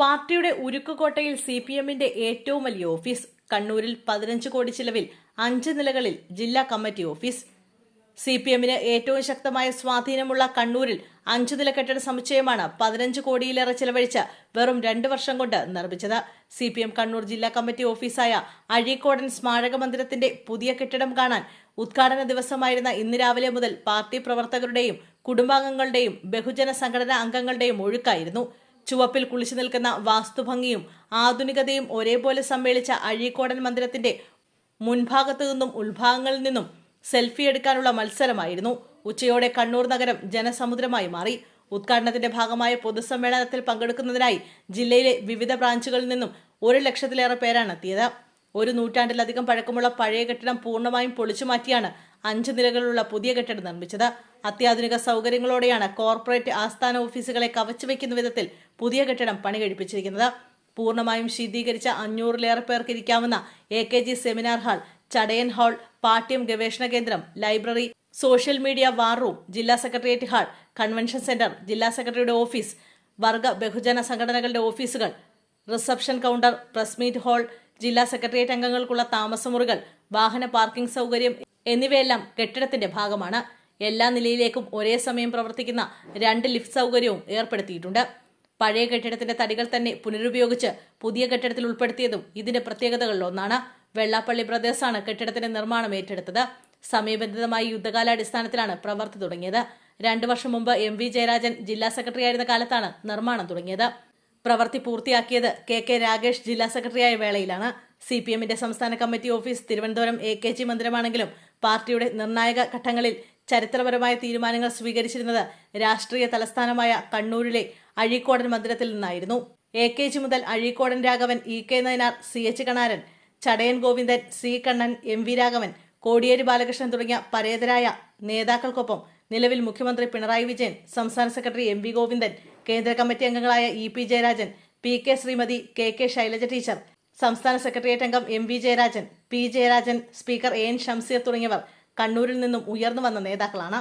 പാർട്ടിയുടെ ഉരുക്കുകോട്ടയിൽ C P എമ്മിന്റെ ഏറ്റവും വലിയ ഓഫീസ് കണ്ണൂരിൽ പതിനഞ്ച് കോടി ചിലവിൽ അഞ്ച് നിലകളിൽ ജില്ലാ കമ്മിറ്റി ഓഫീസ്. സി പി എമ്മിന് ഏറ്റവും ശക്തമായ സ്വാധീനമുള്ള കണ്ണൂരിൽ അഞ്ചു നില കെട്ടിട സമുച്ചയമാണ് പതിനഞ്ച് കോടിയിലേറെ ചിലവഴിച്ച് വെറും രണ്ട് വർഷം കൊണ്ട് നിർമ്മിച്ചത്. സി പി എം കണ്ണൂർ ജില്ലാ കമ്മിറ്റി ഓഫീസായ അഴീക്കോടൻ സ്മാരക മന്ദിരത്തിന്റെ പുതിയ കെട്ടിടം കാണാൻ ഉദ്ഘാടന ദിവസമായിരുന്ന ഇന്ന് രാവിലെ മുതൽ പാർട്ടി പ്രവർത്തകരുടെയും കുടുംബാംഗങ്ങളുടെയും ബഹുജന സംഘടനാ അംഗങ്ങളുടെയും ഒഴുക്കായിരുന്നു. ചുവപ്പിൽ കുളിച്ചു നിൽക്കുന്ന വാസ്തുഭംഗിയും ആധുനികതയും ഒരേപോലെ സമ്മേളിച്ച അഴീക്കോടൻ മന്ദിരത്തിന്റെ മുൻഭാഗത്തു നിന്നും ഉൾഭാഗങ്ങളിൽ നിന്നും സെൽഫി എടുക്കാനുള്ള മത്സരമായിരുന്നു. ഉച്ചയോടെ കണ്ണൂർ നഗരം ജനസമുദ്രമായി മാറി. ഉദ്ഘാടനത്തിന്റെ ഭാഗമായ പൊതുസമ്മേളനത്തിൽ പങ്കെടുക്കുന്നതിനായി ജില്ലയിലെ വിവിധ ബ്രാഞ്ചുകളിൽ നിന്നും ഒരു ലക്ഷത്തിലേറെ പേരാണ് എത്തിയത്. ഒരു നൂറ്റാണ്ടിലധികം പഴക്കമുള്ള പഴയ കെട്ടിടം പൂർണമായും പൊളിച്ചു മാറ്റിയാണ് അഞ്ച് നിലകളുള്ള പുതിയ കെട്ടിടം നിർമ്മിച്ചത്. അത്യാധുനിക സൗകര്യങ്ങളോടെയാണ് കോർപ്പറേറ്റ് ആസ്ഥാന ഓഫീസുകളെ കവച്ചു കവച്ചുവെക്കുന്ന വിധത്തിൽ പുതിയ കെട്ടിടം പണി കഴിപ്പിച്ചിരിക്കുന്നത് പൂർണമായും ശീതീകരിച്ച അഞ്ഞൂറിലേറെ പേർക്ക് ഇരിക്കാവുന്ന A K G seminar hall Chadayan hall പാഠ്യം ഗവേഷണ കേന്ദ്രം library social media war room ജില്ലാ സെക്രട്ടേറിയറ്റ് ഹാൾ കൺവെൻഷൻ സെന്റർ ജില്ലാ സെക്രട്ടറിയുടെ ഓഫീസ് വർഗ ബഹുജന സംഘടനകളുടെ ഓഫീസുകൾ reception counter press meet hall ജില്ലാ സെക്രട്ടേറിയറ്റ് അംഗങ്ങൾക്കുള്ള താമസമുറികൾ വാഹന പാർക്കിംഗ് സൗകര്യം എന്നിവയെല്ലാം കെട്ടിടത്തിന്റെ ഭാഗമാണ്. എല്ലാ നിലയിലേക്കും ഒരേ സമയം പ്രവർത്തിക്കുന്ന രണ്ട് ലിഫ്റ്റ് സൗകര്യവും ഏർപ്പെടുത്തിയിട്ടുണ്ട്. പഴയ കെട്ടിടത്തിന്റെ തടികൾ തന്നെ പുനരുപയോഗിച്ച് പുതിയ കെട്ടിടത്തിൽ ഉൾപ്പെടുത്തിയതും ഇതിന്റെ പ്രത്യേകതകളിൽ ഒന്നാണ്. വെള്ളാപ്പള്ളി ബ്രദേഴ്സാണ് കെട്ടിടത്തിന്റെ നിർമ്മാണം ഏറ്റെടുത്തത്. സമയബന്ധിതമായി യുദ്ധകാലാടിസ്ഥാനത്തിലാണ് പ്രവർത്തി തുടങ്ങിയത്. രണ്ടു വർഷം മുമ്പ് എം വി ജയരാജൻ ജില്ലാ സെക്രട്ടറി ആയിരുന്ന കാലത്താണ് നിർമ്മാണം തുടങ്ങിയത്. പ്രവർത്തി പൂർത്തിയാക്കിയത് കെ കെ രാകേഷ് ജില്ലാ സെക്രട്ടറിയായ വേളയിലാണ്. സി പി എമ്മിന്റെ സംസ്ഥാന committee office Thiruvananthapuram A K G മന്ദിരമാണെങ്കിലും പാർട്ടിയുടെ നിർണായക ഘട്ടങ്ങളിൽ ചരിത്രപരമായ തീരുമാനങ്ങൾ സ്വീകരിച്ചിരുന്നത് രാഷ്ട്രീയ തലസ്ഥാനമായ കണ്ണൂരിലെ അഴീക്കോടൻ മന്ദിരത്തിൽ നിന്നായിരുന്നു. എ കെ ജി മുതൽ Azhikodan Raghavan E K Nayanar C H Kanaran Chadayan Govindan C Kannan M V Raghavan Kodiyeri Balakrishnan തുടങ്ങിയ പരേതരായ നേതാക്കൾക്കൊപ്പം നിലവിൽ മുഖ്യമന്ത്രി പിണറായി വിജയൻ സംസ്ഥാന സെക്രട്ടറി എം വി ഗോവിന്ദൻ കേന്ദ്ര കമ്മിറ്റി അംഗങ്ങളായ E P Jayarajan P K Sreemathi K K Shailaja teacher സംസ്ഥാന secretariat അംഗം M V Jayarajan P Jayarajan speaker A N Shamseer തുടങ്ങിയവർ കണ്ണൂരിൽ നിന്നും ഉയർന്നു വന്ന നേതാക്കളാണ്